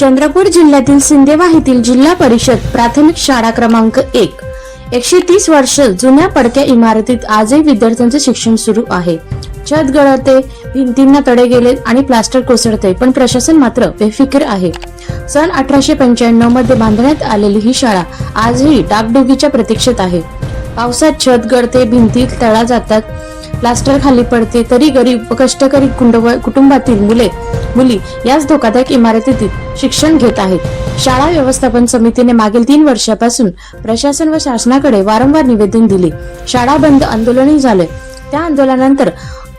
चंद्रपूर जिल्ह्यातील सिंदेवा येथील जिल्हा परिषद प्राथमिक शाळा क्रमांक एक. एकशे तीस वर्ष जुन्या पडक्या इमारतीत आजही विद्यार्थ्यांचे शिक्षण सुरू आहे. छत गळते भिंतींना तडे गेले आणि प्लास्टर कोसळते पण प्रशासन मात्र बेफिकीर आहे. सन अठराशे पंच्याण्णवमध्ये बांधण्यात आलेली ही शाळा आजही डागडुगीच्या प्रतीक्षेत आहे. पावसात छत गळते भिंती तळा जातात प्लास्टर खाली पडते तरी गरीब व कष्टकरी कुटुंबातील मुले मुली याच धोकादायक इमारतीतील शिक्षण घेत आहेत. शाळा व्यवस्थापन समितीने मागील तीन वर्षापासून प्रशासन व शासनाकडे वारंवार निवेदन दिले. शाळा बंद आंदोलनही झाले त्या आंदोलनानंतर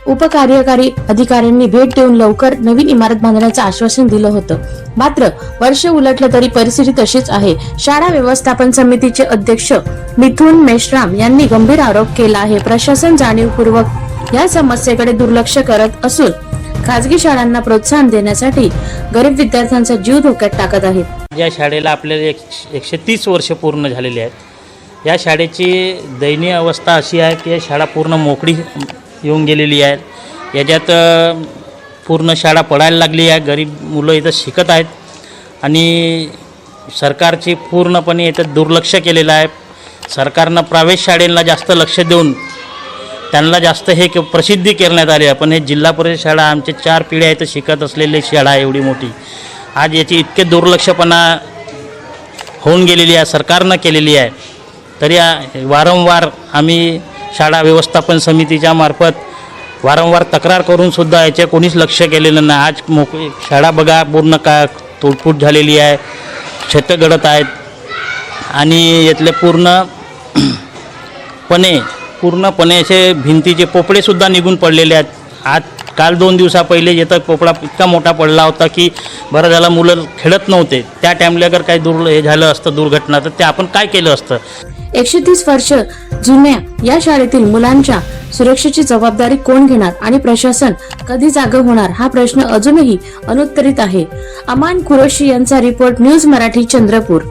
उपकार्यकारी अधिकाऱ्यांनी भेट देऊन लवकर नवीन इमारत बांधण्याचं आश्वासन दिलं होतं. मात्र वर्ष उलटलं तरी परिस्थिती तशीच आहे. शाळा व्यवस्थापन समितीचे अध्यक्ष मिथुन मेश्राम यांनी गंभीर आरोप केला आहे. प्रशासन जाणीवपूर्वक या समस्येकडे दुर्लक्ष करत असून खाजगी शाळांना प्रोत्साहन देण्यासाठी गरीब विद्यार्थ्यांचा जीव धोक्यात टाकत आहेत. या शाळेला आपल्याला एक एकशे तीस वर्ष पूर्ण झालेली आहेत. या शाळेची दयनीय अवस्था अशी आहे की या शाळा पूर्ण मोकळी येऊन गेलेली आहेत. याच्यात पूर्ण शाळा पडायला लागली आहे. गरीब मुलं इथं शिकत आहेत. आणि सरकारची पूर्णपणे याच्यात दुर्लक्ष केलेलं आहे. सरकारनं प्रायव्हेट शाळेंना जास्त लक्ष देऊन त्यांना जास्त हे के प्रसिद्धी करण्यात आली आहे. पण हे जिल्हा परिषद शाळा आमचे चार पिढ्या इथं शिकत असलेली शाळा आहे एवढी मोठी. आज याची इतके दुर्लक्षपणा होऊन गेलेली आहे सरकारनं केलेली आहे. तरी वारंवार आम्ही शाळा व्यवस्थापन समितीच्या मार्फत वारंवार तक्रार करूनसुद्धा याचे कोणीच लक्ष केलेलं नाही. आज मोकळी शाळा बघा पूर्ण का तोडफूट झालेली आहे छत गडत आहेत. आणि यातले पूर्ण पणे पूर्णपणे असे भिंतीचे पोपडेसुद्धा निघून पडलेले आहेत. आज काल दोन दिवसा पहिले येतं पोपडा इतका मोठा पडला होता की बरं झालं मुलं खेळत नव्हते. त्या टाईमला जर काही दुर् हे झालं असतं दुर्घटना तर ते आपण काय केलं असतं? एकशे तीस वर्ष जुन्या या शाळेतील मुलांच्या सुरक्षेची जबाबदारी कोण घेणार आणि प्रशासन कधी जाग होणार हा प्रश्न अजूनही अनुत्तरित आहे. अमान कुरोशी यांचा रिपोर्ट न्यूज मराठी चंद्रपूर.